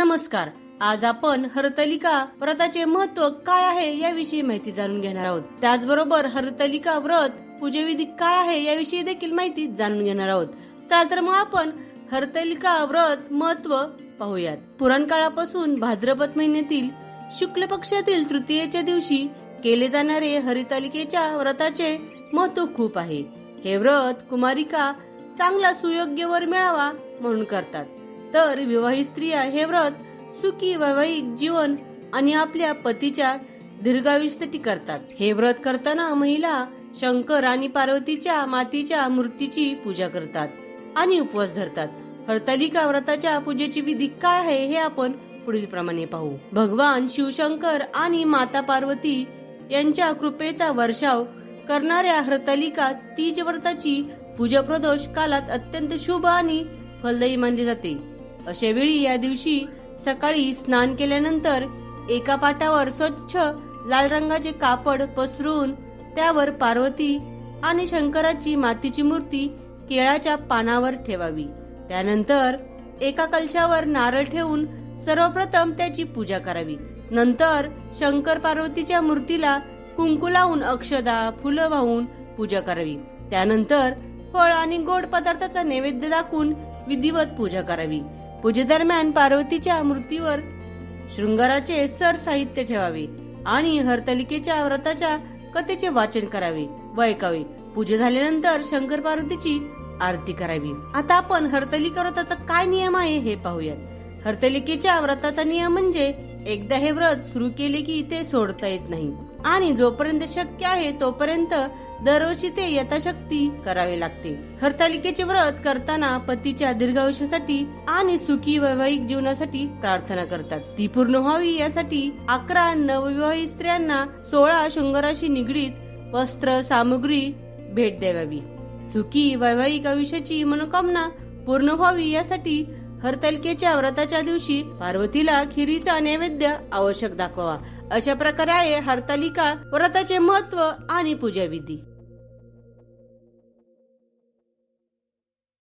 नमस्कार. आज आपण हरतलिका व्रताचे महत्त्व काय आहे याविषयी माहिती जाणून घेणार आहोत. त्याचबरोबर हरतलिका व्रत पूजेविधी काय आहे याविषयी देखील माहिती जाणून घेणार आहोत. चला तर मग आपण हरतलिका व्रत महत्त्व पाहूयात. पुराण काळापासून भाद्रपद महिन्यातील शुक्ल पक्षातील तृतीयेच्या दिवशी केले जाणारे हरितालिकेच्या व्रताचे महत्त्व खूप आहे. हे व्रत कुमारिका चांगला सुयोग्य वर मिळावा म्हणून करतात. तर विवाहित स्त्रिया हे व्रत सुखी वैवाहिक जीवन आणि आपल्या पतीच्या दीर्घायुष्यासाठी करतात. हे व्रत करताना महिला शंकर आणि पार्वतीच्या मातीच्या मूर्तीची पूजा करतात आणि उपवास धरतात. हरतालिका व्रताच्या पूजेची विधी काय आहे हे आपण पुढील प्रमाणे पाहू. भगवान शिवशंकर आणि माता पार्वती यांच्या कृपेचा वर्षाव करणाऱ्या हरतालिका तीज व्रताची पूजा प्रदोष कालात अत्यंत शुभ आणि फलदायी मानली जाते. अशा वेळी या दिवशी सकाळी स्नान केल्यानंतर एका पाटावर स्वच्छ लाल रंगाचे कापड पसरून त्यावर पार्वती आणि शंकराची मातीची मूर्ती केळाच्या पानावर ठेवावी. त्यानंतर एका कलशावर नारळ ठेवून सर्वप्रथम त्याची पूजा करावी. नंतर शंकर पार्वतीच्या मूर्तीला कुंकू लावून अक्षदा फुलं वाहून पूजा करावी. त्यानंतर फळ आणि गोड पदार्थाचा नैवेद्य दाखवून विधिवत पूजा करावी. पूजेदरम्यान पार्वतीच्या मूर्तीवर शृंगाराचे सर साहित्य ठेवावे आणि हरतलिकेच्या व्रताच्या कथेचे वाचन करावे व ऐकावे. पूजा झाल्यानंतर शंकर पार्वतीची आरती करावी. आता आपण हरतलिका व्रताचा काय नियम आहे हे पाहूयात. हरतलिकेच्या व्रताचा नियम म्हणजे एकदा हे व्रत सुरू केले की ते सोडता येत नाही. आणि जोपर्यंत शक्य आहे तोपर्यंत दरवर्षी ते यथाशक्ती करावे लागते. हरतालिकेचे व्रत करताना पतीच्या दीर्घायुष्यासाठी आणि सुखी वैवाहिक जीवनासाठी प्रार्थना करतात. ती पूर्ण व्हावी यासाठी अकरा नवविवाहित स्त्रियांना सोळा शृंगाराशी निगडीत वस्त्र सामुग्री भेट द्यावी. सुखी वैवाहिक आयुष्याची मनोकामना पूर्ण व्हावी यासाठी हरतालिकेच्या व्रताच्या दिवशी पार्वतीला खिरीचा नैवेद्य आवश्यक दाखवा. अशा प्रकारे आहे हरतालिका व्रताचे महत्त्व आणि पूजाविधी.